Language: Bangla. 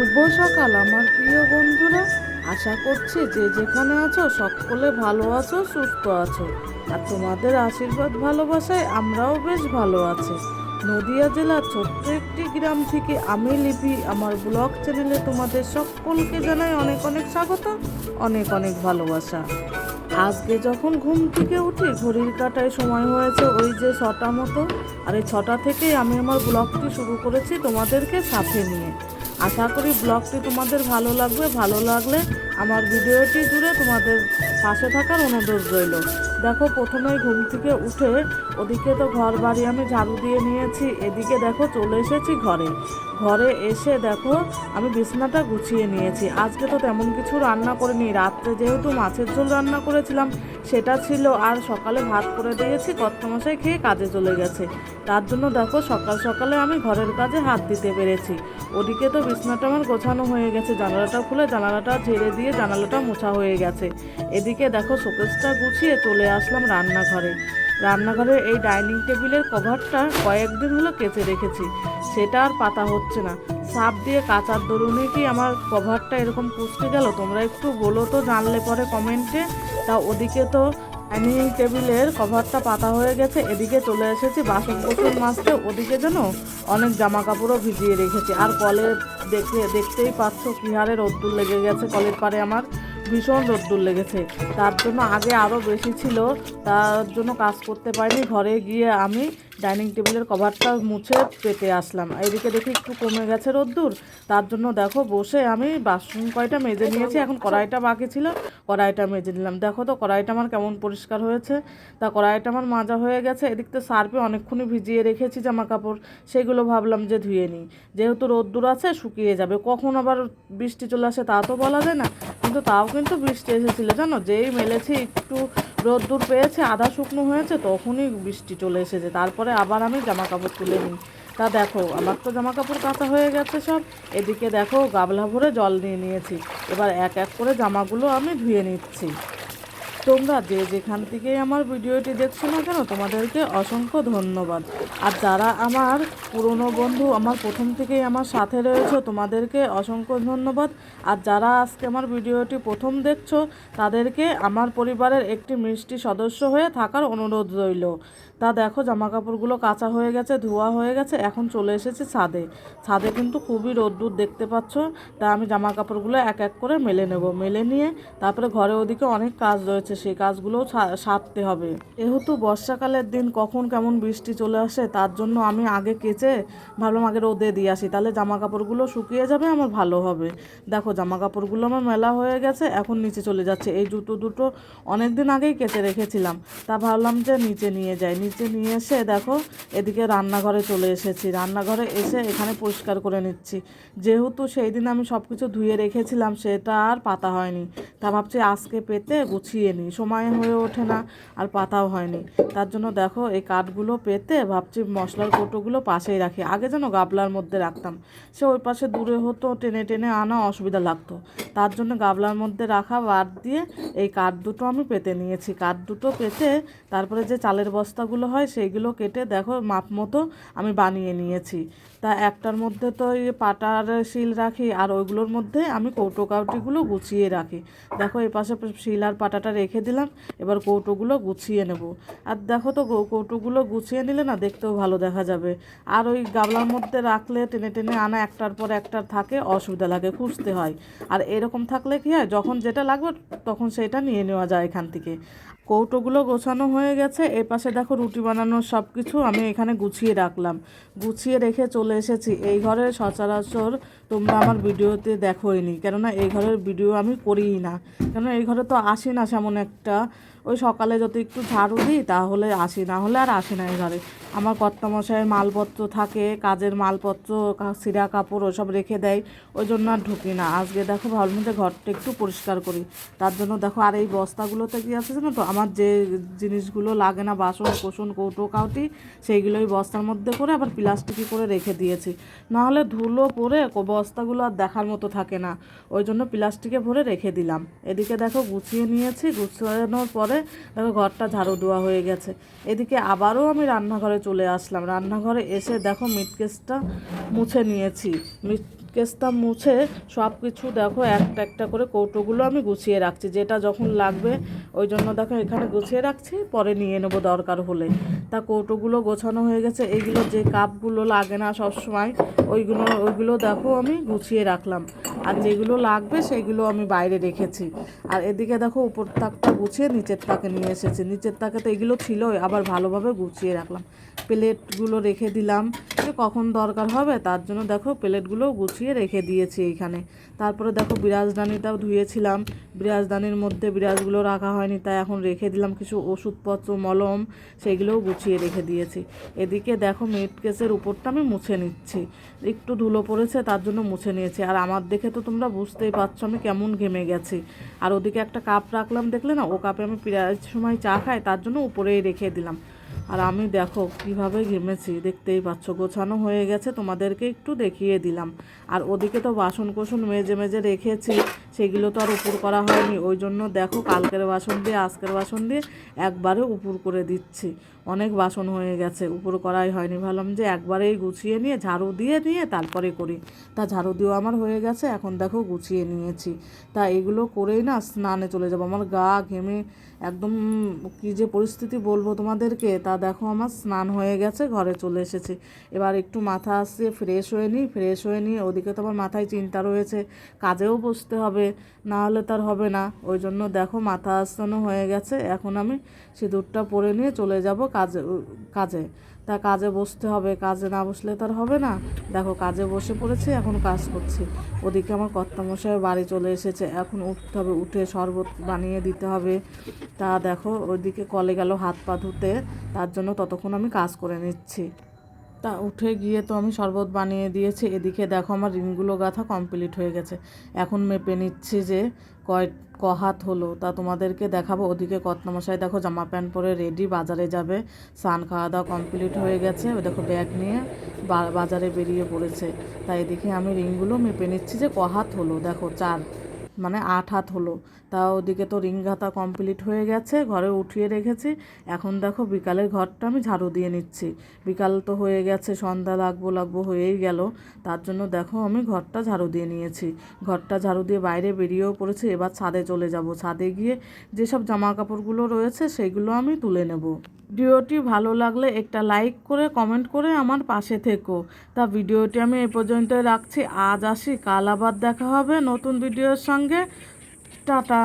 শুভ সকাল, আমার প্রিয় বন্ধুরা। আশা করছি যে যেখানে আছো, সকলে ভালো আছো, সুস্থ আছো। আর তোমাদের আশীর্বাদ ভালোবাসায় আমরাও বেশ ভালো আছি। নদিয়া জেলার ছোট্ট একটি গ্রাম থেকে আমি লিপি, আমার ব্লগ চ্যানেলে তোমাদের সকলকে জানাই অনেক অনেক স্বাগত, অনেক অনেক ভালোবাসা। আজকে যখন ঘুম থেকে উঠি, ঘড়ির কাটায় সময় হয়েছে ওই যে ছটা মতো। আর এই ছটা থেকেই আমি আমার ব্লগটি শুরু করেছি তোমাদেরকে সাথে নিয়ে। আশা করি ব্লগটি তোমাদের ভালো লাগবে, ভালো লাগলে আমার ভিডিওটি জুড়ে তোমাদের পাশে থাকার অনুরোধ রইল। দেখো, প্রথমেই ঘুম থেকে উঠে ওদিকে তো ঘর বাড়ি আমি ঝাড়ু দিয়ে নিয়েছি, এদিকে দেখো চলে এসেছি ঘরে। ঘরে এসে দেখো, আমি বিছানাটা গুছিয়ে নিয়েছি। আজকে তো তেমন কিছু রান্না করিনি। রাত্রে যেহেতু মাছের ঝোল রান্না করেছিলাম, সেটা ছিল আর সকালে ভাত করে দিয়েছি, কর্তমশাই খেয়ে কাজে চলে গেছে। তার জন্য দেখো, সকাল সকালে আমি ঘরের কাজে হাত দিতে পেরেছি। ওদিকে তো বিছনাটা আমার গোছানো হয়ে গেছে, জানালাটা খুলে জানালাটা ঝেড়ে দিয়ে জানালাটা মোছা হয়ে গেছে। এদিকে দেখো, শোকেসটা গুছিয়ে চলে আসলাম রান্নাঘরে। রান্নাঘরে এই ডাইনিং টেবিলের কভারটা কয়েকদিন হলো কেচে রেখেছি। সেটা আর পাতা হচ্ছে না। সাপ দিয়ে কাচার দরুনে কি আমার কভারটা এরকম কুচকে গেল? তোমরা একটু বলো তো, জানলে পরে কমেন্টে। তা ওদিকে তো ডাইনিং টেবিলের কভারটা পাতা হয়ে গেছে, এদিকে চলে এসেছি বাসন কোসন মাজতে। ওদিকে যেন অনেক জামা কাপড়ও ভিজিয়ে রেখেছি। আর কলে দেখে, দেখতেই পাচ্ছ কি হারে রোদ্দুর লেগে গেছে কলের পারে আমার। ভীষণ রোদ্দুর লেগেছে। তার জন্য আগে আরও বেশি ছিল, তার জন্য কাজ করতে পারিনি। ঘরে গিয়ে আমি ডাইনিং টেবিলের কভারটা মুছে পেতে আসলাম। এদিকে দেখি একটু কমে গেছে রোদ্দুর। তার জন্য দেখো বসে আমি বাসন কয়টা মেজে নিয়েছি। এখন কড়াইটা বাকি ছিল কড়াইটা মেজে নিলাম। দেখো তো কড়াইটা আমার কেমন পরিষ্কার হয়েছে। তা কড়াইটা আমার মাজা হয়ে গেছে। এদিক তো সার্ফে অনেকক্ষণই ভিজিয়ে রেখেছি জামা কাপড় সেগুলো ভাবলাম যে ধুয়ে নিই। যেহেতু রোদ্দুর আছে শুকিয়ে যাবে। কখন আবার বৃষ্টি চলে আসে তা তো বলা যায় না। কিন্তু তাও কিন্তু বৃষ্টি এসেছিল জানো? যেই মেলেছি একটু রোদ্দুর পেয়েছে, আধা শুকনো হয়েছে, তখনই বৃষ্টি চলে এসেছে। তারপরে আবার আমি জামা কাপড় তুলে নিই। তা দেখো, আমার তো জামা কাপড় কাঁচা হয়ে গেছে সব। এদিকে দেখো, গাবলা ভরে জল নিয়ে নিয়েছি। এবার এক এক করে জামাগুলো আমি ধুয়ে নিচ্ছি। তোমরা যে যেখান থেকেই আমার ভিডিওটি দেখছ না কেন, তোমাদেরকে অসংখ্য ধন্যবাদ। আর যারা আমার পুরনো বন্ধু, আমার প্রথম থেকেই আমার সাথে রয়েছে, তোমাদেরকে অসংখ্য ধন্যবাদ। আর যারা আজকে আমার ভিডিওটি প্রথম দেখছ, তাদেরকে আমার পরিবারের একটি মিষ্টি সদস্য হয়ে থাকার অনুরোধ রইল। তা দেখো জামা কাপড়গুলো কাঁচা হয়ে গেছে, ধোয়া হয়ে গেছে, এখন চলে এসেছি ছাদে। ছাদে কিন্তু খুবই রোদ্দুর দেখতে পাচ্ছ, তা আমি জামা কাপড়গুলো এক এক করে মেলে নেব। মেলে নিয়ে তারপরে ঘরে ওদিকে অনেক কাজ রয়েছে। সেই কাজগুলোও সারতে হবে। যেহেতু বর্ষাকালের দিন কখন কেমন বৃষ্টি চলে আসে, তার জন্য আমি আগে কেচে ভাবলাম আগে রোদে দিয়ে আসি, তাহলে জামা কাপড়গুলো শুকিয়ে যাবে, আমার ভালো হবে। দেখো জামা কাপড়গুলো আমার মেলা হয়ে গেছে, এখন নিচে চলে যাচ্ছে। এই জুতো দুটো অনেক দিন আগেই কেচে রেখেছিলাম, তা ভাবলাম যে নিচে নিয়ে যাই। নিচে নিয়ে এসে দেখো, এদিকে রান্নাঘরে চলে এসেছি। রান্নাঘরে এসে এখানে পরিষ্কার করে নিচ্ছি। যেহেতু সেই দিন আমি সব কিছু ধুয়ে রেখেছিলাম, সেটা আর পাতা হয়নি, তা ভাবছি আজকে পেতে গুছিয়ে নিই সময় হয়ে ওঠে না আর পাতাও হয়নি। তার জন্য দেখো এই কাঠগুলো পেতে ভাবছি মশলার কৌটোগুলো পাশেই রাখি। আগে যেন গাবলার মধ্যে রাখতাম। সে ওই পাশে দূরে হতো, টেনে টেনে আনা অসুবিধা লাগতো। তার জন্য গাবলার মধ্যে রাখা বাদ দিয়ে এই কাঠ দুটো আমি পেতে নিয়েছি। কাঠ দুটো পেতে তারপরে যে চালের বস্তাগুলো হয় সেইগুলো কেটে দেখো মাপ মতো আমি বানিয়ে নিয়েছি। তা একটার মধ্যে তো এই পাটার শিল রাখি আর ওইগুলোর মধ্যে আমি কৌটো কাউটিগুলো গুছিয়ে রাখি। দেখো এই পাশে শিল আর পাটাটা রেখে দিলাম। এবার কৌটোগুলো গুছিয়ে নেব। আর দেখো তো কৌটোগুলো গুছিয়ে নিলে না দেখতেও ভালো দেখা যাবে। আর ওই গামলার মধ্যে রাখলে টেনে টেনে আনা একটার পর একটার থাকে, অসুবিধা লাগে, খুঁজতে হয়। আর এরকম থাকলে কি হয়, যখন যেটা লাগবে তখন সেটা নিয়ে নেওয়া যায় এখান থেকে। কৌটোগুলো গোছানো হয়ে গেছে। এ পাশে দেখো রুটি বানানোর সব কিছু আমি এখানে গুছিয়ে রাখলাম। গুছিয়ে রেখে চলে এসেছি। এই ঘরের সচরাচর তোমরা আমার ভিডিওতে দেখোইনি কেননা এই ঘরের ভিডিও আমি করিই না। কেননা এই ঘরে তো আসি না সেমন একটা ওই সকালে যদি একটু ঝাড়ু দিই, তাহলে আসি। না হলে আর আসি না এই ঘরে। আমার কর্তামশাইয়ের মালপত্র থাকে, কাজের মালপত্র সিরা কাপড় ওসব রেখে দেয়। ওই জন্য আর ঢুকি না। আজকে দেখো ভাবলাম যে ঘরটা একটু পরিষ্কার করি। তার জন্য দেখো আর এই বস্তাগুলোতে কি আছে জানো তো? আমার যে জিনিসগুলো লাগে না, বাসন, কোসন, কৌটো, কাউটি, সেইগুলো ওই বস্তার মধ্যে করে আবার প্লাস্টিকই করে রেখে দিয়েছি। নাহলে ধুলো পরে বস্তাগুলো আর দেখার মতো থাকে না। ওই জন্য প্লাস্টিকে ভরে রেখে দিলাম। এদিকে দেখো গুছিয়ে নিয়েছি। গুছানোর পরে দেখো ঘরটা ঝাড়ু দেওয়া হয়ে গেছে। এদিকে আবারও আমি রান্নাঘরে চলে আসলাম। রান্নাঘরে এসে দেখো মিটকেসটা মুছে নিয়েছি। মিট কেসটা মুছে সব কিছু দেখো, একটা একটা করে কৌটোগুলো আমি গুছিয়ে রাখছি। যেটা যখন লাগবে, ওই জন্য দেখো এখানে গুছিয়ে রাখছি, পরে নিয়ে নেব দরকার হলে। তা কৌটোগুলো গোছানো হয়ে গেছে। এইগুলো যে কাপগুলো লাগে না সব সময় ওইগুলো ওইগুলো দেখো আমি গুছিয়ে রাখলাম। আর যেগুলো লাগবে, সেগুলো আমি বাইরে রেখেছি। আর এদিকে দেখো উপর তাকটা গুছিয়ে নিচের তাকে নিয়ে এসেছি। নিচের তাকে তো এগুলো ছিলই, আবার ভালোভাবে গুছিয়ে রাখলাম। প্লেটগুলো রেখে দিলাম কখন দরকার হবে, তার জন্য দেখো প্লেটগুলো গুছিয়ে রেখে দিয়েছি এইখানে তারপরে দেখো বিরাজদানিটাও ধুয়েছিলাম। বিরাজদানির মধ্যে বিরাজগুলো রাখা হয়নি, তাই এখন রেখে দিলাম কিছু ওষুধপত্র, মলম, সেগুলোও গুছিয়ে রেখে দিয়েছি। এদিকে দেখো মেট কেসের উপরটা আমি মুছে নিচ্ছি। একটু ধুলো পড়েছে, তার জন্য মুছে নিয়েছি। আর আমার দেখে তো তোমরা বুঝতেই পারছ আমি কেমন ঘেমে গেছি। আর ওদিকে একটা কাপ রাখলাম, দেখলে না? ও কাপে আমি প্রায় সময় চা খাই, তার জন্য উপরেই রেখে দিলাম। আর আমি দেখো কীভাবে ঘেমেছি, দেখতেই পাচ্ছ। গোছানো হয়ে গেছে, তোমাদেরকে একটু দেখিয়ে দিলাম। আর ওদিকে তো বাসন কোসন মেজে মেজে রেখেছি। সেগুলো তো আর উপর করা হয়নি। ওই জন্য দেখো কালকের বাসন দিয়ে, আজকের বাসন দিয়ে একবারে উপর করে দিচ্ছি। অনেক বাসন হয়ে গেছে, উপর করাই হয়নি। ভাবলাম যে একবারেই গুছিয়ে নিয়ে, ঝাড়ু দিয়ে নিয়ে তারপরে করি। তা ঝাড়ু দিয়েও আমার হয়ে গেছে, এখন দেখো গুছিয়ে নিয়েছি। তা এগুলো করেই না স্নানে চলে যাব। আমার গা ঘেমে একদম কী যে পরিস্থিতি বলব তোমাদেরকে, তা দেখো আমার স্নান হয়ে গেছে, ঘরে চলে এসেছি। এবার একটু মাথা আসছে, ফ্রেশ হয়ে নিই, ফ্রেশ হয়ে নিয়ে ওদিকে তো আমার মাথায় চিন্তা রয়েছে, কাজেও বসতে হবে। না হলে তার হবে না। ওই জন্য দেখো মাথা আসানো হয়ে গেছে। এখন আমি সিঁদুরটা পরে নিয়ে চলে যাব কাজে কাজে। তা কাজে বসতে হবে, কাজে না বসলে তার হবে না। দেখো কাজে বসে পড়েছি, এখন কাজ করছি। ওদিকে আমার কর্তামশাই বাড়ি চলে এসেছে। এখন উঠতে হবে, উঠে শরবত বানিয়ে দিতে হবে। তা দেখো ওইদিকে কলে গেল হাত পা ধুতে, তার জন্য ততক্ষণ আমি কাজ করে নিচ্ছি। তা উঠে গিয়ে তো আমি শরবত বানিয়ে দিয়েছি। এদিকে দেখো আমার রিংগুলো গাঁথা কমপ্লিট হয়ে গেছে। এখন মেপে নিচ্ছি যে কয় ক হাত হলো। তা তোমাদেরকে দেখাবো। ওদিকে কত্নমশাই দেখো জামা প্যান্ট পরে রেডি বাজারে যাবে। স্নান খাওয়া দাওয়া কমপ্লিট হয়ে গেছে। ওই দেখো ব্যাগ নিয়ে বাজারে বেরিয়ে পড়েছে। তাই এদিকে আমি রিংগুলো মেপে নিচ্ছি যে ক হাত হলো। দেখো চার। মানে আট হাত হলো। তা ওদিকে তো রিং গাঁথা কমপ্লিট হয়ে গেছে, ঘরে উঠিয়ে রেখেছি। এখন দেখো বিকালের ঘরটা আমি ঝাড়ু দিয়ে নিচ্ছি। বিকাল তো হয়ে গেছে, সন্ধ্যা লাগবো লাগবো হয়েই গেল। তার জন্য দেখো আমি ঘরটা ঝাড়ু দিয়ে নিয়েছি। ঘরটা ঝাড়ু দিয়ে বাইরে বেরিয়েও পড়েছি, এবার ছাদে চলে যাব। ছাদে গিয়ে যেসব জামা কাপড়গুলো রয়েছে, সেগুলো আমি তুলে নেব। ভিডিওটি ভালো লাগলে একটা লাইক করে, কমেন্ট করে আমার পাশে থেকো। তা ভিডিওটি আমি এ পর্যন্ত রাখছি। আজ আসি, কাল আবার দেখা হবে নতুন ভিডিওর সঙ্গে। টাটা।